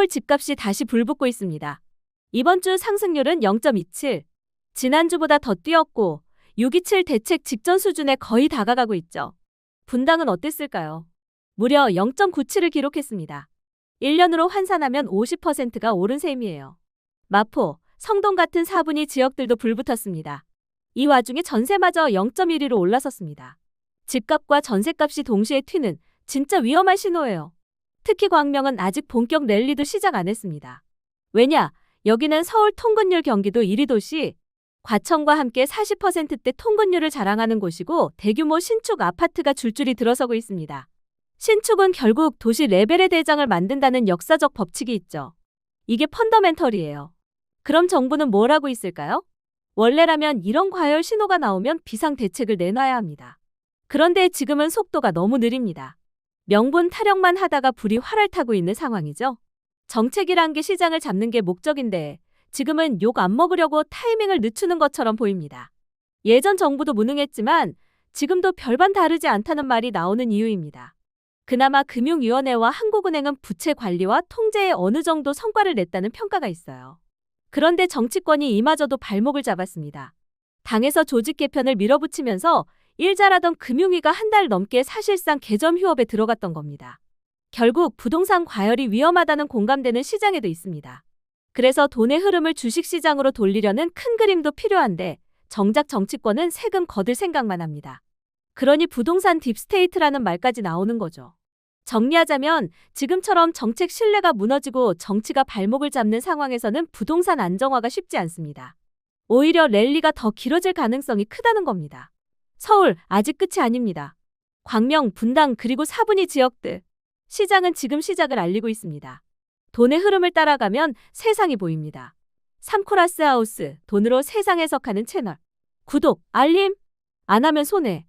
서울 집값이 다시 불붙고 있습니다. 이번 주 상승률은 0.27. 지난주보다 더 뛰었고 627 대책 직전 수준에 거의 다가가고 있죠. 분당은 어땠을까요? 무려 0.97을 기록했습니다. 1년으로 환산하면 50%가 오른 셈이에요. 마포, 성동 같은 4분위 지역들도 불붙었습니다. 이 와중에 전세마저 0.1위로 올라섰습니다. 집값과 전세값이 동시에 튀는 진짜 위험한 신호예요. 특히 광명은 아직 본격 랠리도 시작 안 했습니다. 왜냐? 여기는 서울 통근율 경기도 1위 도시, 과천과 함께 40%대 통근율을 자랑하는 곳이고 대규모 신축 아파트가 줄줄이 들어서고 있습니다. 신축은 결국 도시 레벨의 대장을 만든다는 역사적 법칙이 있죠. 이게 펀더멘털이에요. 그럼 정부는 뭘 하고 있을까요? 원래라면 이런 과열 신호가 나오면 비상 대책을 내놔야 합니다. 그런데 지금은 속도가 너무 느립니다. 명분 타령만 하다가 불이 활을 타고 있는 상황이죠. 정책이란 게 시장을 잡는 게 목적인데 지금은 욕 안 먹으려고 타이밍을 늦추는 것처럼 보입니다. 예전 정부도 무능했지만 지금도 별반 다르지 않다는 말이 나오는 이유입니다. 그나마 금융위원회와 한국은행은 부채 관리와 통제에 어느 정도 성과를 냈다는 평가가 있어요. 그런데 정치권이 이마저도 발목을 잡았습니다. 당에서 조직 개편을 밀어붙이면서 일 잘하던 금융위가 한 달 넘게 사실상 개점 휴업에 들어갔던 겁니다. 결국 부동산 과열이 위험하다는 공감대는 시장에도 있습니다. 그래서 돈의 흐름을 주식시장으로 돌리려는 큰 그림도 필요한데 정작 정치권은 세금 거둘 생각만 합니다. 그러니 부동산 딥스테이트라는 말까지 나오는 거죠. 정리하자면 지금처럼 정책 신뢰가 무너지고 정치가 발목을 잡는 상황에서는 부동산 안정화가 쉽지 않습니다. 오히려 랠리가 더 길어질 가능성이 크다는 겁니다. 서울 아직 끝이 아닙니다. 광명, 분당 그리고 사분위 지역들. 시장은 지금 시작을 알리고 있습니다. 돈의 흐름을 따라가면 세상이 보입니다. 삼코라스 하우스, 돈으로 세상 해석하는 채널. 구독, 알림. 안 하면 손해.